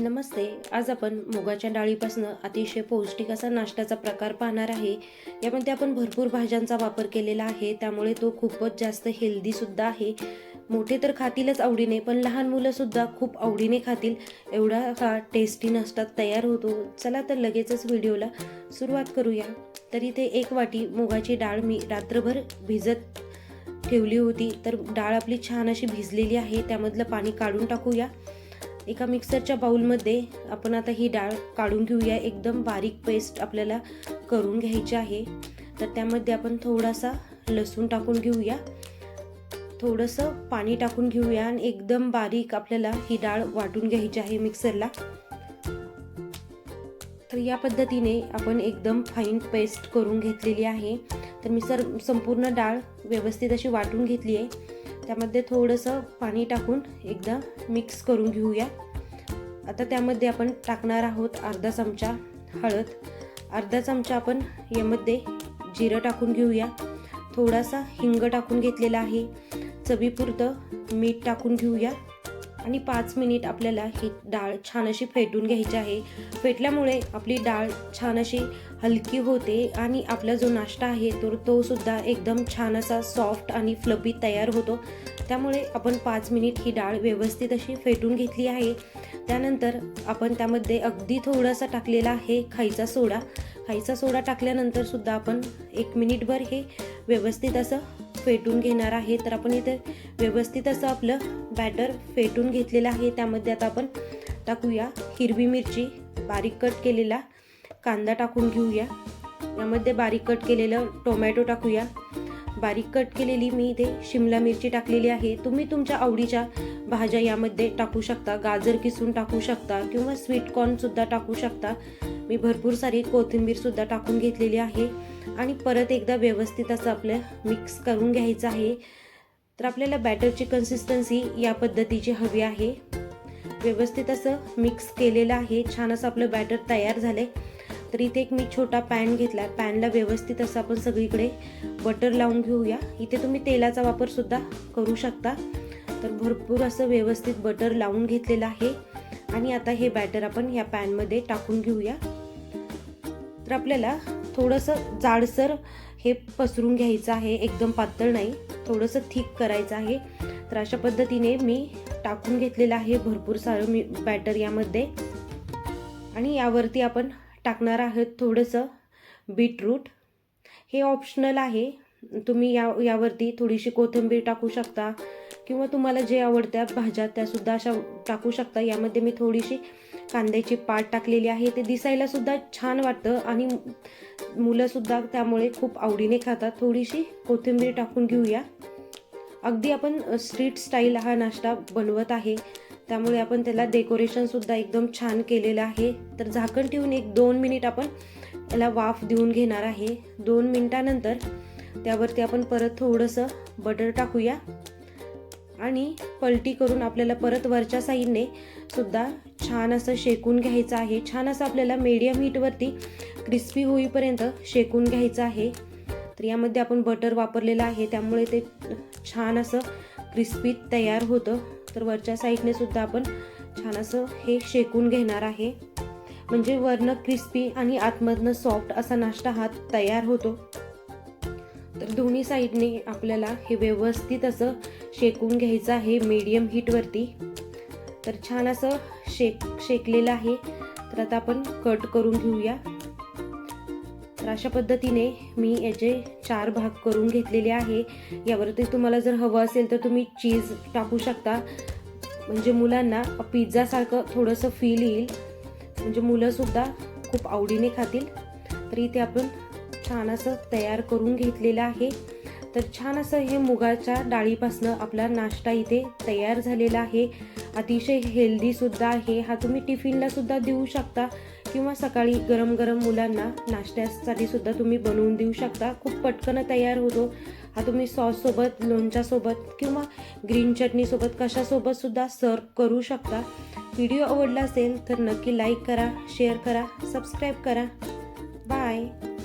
नमस्ते. आज आपण मुगाच्या डाळीपासून अतिशय पौष्टिक असा नाश्त्याचा प्रकार पाहणार आहे. यामध्ये आपण भरपूर भाज्यांचा वापर केलेला आहे. त्यामुळे तो खूपच जास्त हेल्दीसुद्धा आहे. मोठे तर खातीलच आवडीने पण लहान मुलंसुद्धा खूप आवडीने खातील. एवढा हा टेस्टी नाश्ता तयार होतो. चला तर लगेचच व्हिडिओला सुरुवात करूया. तर इथे एक वाटी मुगाची डाळ मी रात्रभर भिजत ठेवली होती. तर डाळ आपली छान अशी भिजलेली आहे. त्यामधलं पाणी काढून टाकूया. एका मिक्सरच्या बाउलमध्ये आपण आता ही डाळ काढून घेऊया. एकदम बारीक पेस्ट आपल्याला करून घ्यायची आहे. तर त्यामध्ये आपण थोडासा लसूण टाकून घेऊया. थोडंसं पाणी टाकून घेऊया आणि एकदम बारीक आपल्याला ही डाळ वाटून घ्यायची आहे मिक्सरला. तर या पद्धतीने आपण एकदम फाईन पेस्ट करून घेतलेली आहे. तर मी सर संपूर्ण डाळ व्यवस्थित अशी वाटून घेतली आहे. त्यामध्ये थोडंसं पाणी टाकून एकदा मिक्स करून घेऊया. आता त्यामध्ये आपण टाकणार आहोत अर्धा चमचा हळद. अर्धा चमचा आपण यामध्ये जिरं टाकून घेऊया. थोडासा हिंग टाकून घेतलेला आहे. चवीपुरतं मीठ टाकून घेऊया. आणि पाच मिनिट आपल्याला ही डाळ छान अशी फेटून घ्यायची आहे. फेटल्यामुळे आपली डाळ छान अशी हलकी होते आणि आपला जो नाश्ता आहे तर तो सुद्धा एकदम छान असा सॉफ्ट आणि फ्लपी तयार होतो. त्यामुळे आपण पाच मिनिट ही डाळ व्यवस्थित अशी फेटून घेतली आहे. त्यानंतर आपण त्यामध्ये अगदी थोडासा टाकलेला आहे खायचा सोडा. खायचा सोडा टाकल्यानंतर सुद्धा आपण एक मिनिटभर हे व्यवस्थित असं फेटून घेणार आहे. तर आपण इथे व्यवस्थित असं आपलं बॅटर फेटून घेतलेलं आहे. त्यामध्ये आता आपण टाकूया हिरवी मिरची. बारीक कट केलेला कांदा टाकून घेऊया. यामध्ये बारीक कट केलेलं टोमॅटो टाकूया. बारीक कट केलेली मी इथे शिमला मिरची टाकलेली आहे. तुम्ही तुमच्या आवडीच्या भाज्या यामध्ये टाकू शकता. गाजर किसून टाकू शकता किंवा स्वीट कॉर्नसुद्धा टाकू शकता. मी भरपूर सारी कोथिंबीरसुद्धा टाकून घेतलेली आहे. आणि परत एकदा व्यवस्थित असं आपलं मिक्स करून घ्यायचं आहे. तर आपल्याला बॅटरची कन्सिस्टन्सी या पद्धतीची हवी आहे. व्यवस्थित असं मिक्स केलेलं आहे. छान असं आपलं बॅटर तयार झालं आहे तर इथे एक मी छोटा पॅन घेतला पॅनला व्यवस्थित असं आपण सगळीकडे बटर लावून घेऊया. इथे तुम्ही तेलाचा वापरसुद्धा करू शकता. तर भरपूर असं व्यवस्थित बटर लावून घेतलेलं आहे. आणि आता हे बॅटर आपण या पॅनमध्ये टाकून घेऊया. तर आपल्याला थोडंसं जाडसर हे पसरून घ्यायचं आहे एकदम पातळ नाही थोडंसं थिक करायचं आहे. तर अशा पद्धतीने मी टाकून घेतलेलं आहे भरपूर सारं मी बॅटर यामध्ये. आणि यावरती आपण टाकणार आहोत थोडंसं बीटरूट हे ऑप्शनल आहे. तुम्ही या यावरती थोडीशी कोथिंबीर टाकू शकता किंवा तुम्हाला जे आवडत्या भाज्या त्यासुद्धा अशा टाकू शकता. यामध्ये मी थोडीशी कांद्याची पाट टाकलेली आहे. ते दिसायलासुद्धा छान वाटतं आणि मुलंसुद्धा त्यामुळे खूप आवडीने खातात. थोडीशी कोथिंबीर टाकून घेऊया. अगदी आपण स्ट्रीट स्टाईल हा नाश्ता बनवत आहे. त्यामुळे आपण त्याला डेकोरेशनसुद्धा एकदम छान केलेलं आहे. तर झाकण ठेवून एक दोन मिनिट आपण त्याला वाफ देऊन घेणार आहे. दोन मिनिटानंतर त्यावरती आपण परत थोडंसं बटर टाकूया. आणि पलटी करून आपल्याला परत वरच्या साईडने सुद्धा छान असं शेकून घ्यायचं आहे. छान असं आपल्याला मीडियम हीटवरती क्रिस्पी होईपर्यंत शेकून घ्यायचं आहे. तर यामध्ये आपण बटर वापरलेलं आहे. त्यामुळे ते छान असं क्रिस्पी तयार होतं. तर वरच्या साईडने सुद्धा आपण छान असं हे शेकून घेणार आहे. म्हणजे वरनं क्रिस्पी आणि आतमधनं सॉफ्ट असा नाश्ता हा तयार होतो. दोन्ही साईडने आपल्याला हे व्यवस्थित असं शेकून घ्यायचं आहे मीडियम हीटवरती तर छान असं शेक शेकलेलं आहे. तर आता आपण कट करून घेऊया. तर अशा पद्धतीने मी याचे चार भाग करून घेतलेले आहे. यावरती तुम्हाला जर हवं असेल तर तुम्ही चीज टाकू शकता. म्हणजे मुलांना पिझ्झासारखं थोडंसं फील येईल. म्हणजे मुलंसुद्धा खूप आवडीने खातील. तर इथे आपण छान असं तयार करून घेतलेलं आहे. तर छान असं हे मुगाच्या डाळीपासनं आपला नाश्ता इथे तयार झालेला आहे. अतिशय हेल्दीसुद्धा आहे. हा तुम्ही टिफिनलासुद्धा देऊ शकता किंवा सकाळी गरम गरम मुलांना नाश्त्यासाठी सुद्धा तुम्ही बनवून देऊ शकता. खूप पटकन तयार होतो. हा तुम्ही सॉससोबत लोणच्यासोबत किंवा ग्रीन चटणीसोबत कशासोबत सुद्धा सर्व करू शकता. व्हिडिओ आवडला असेल तर नक्की लाईक करा शेअर करा सबस्क्राईब करा. बाय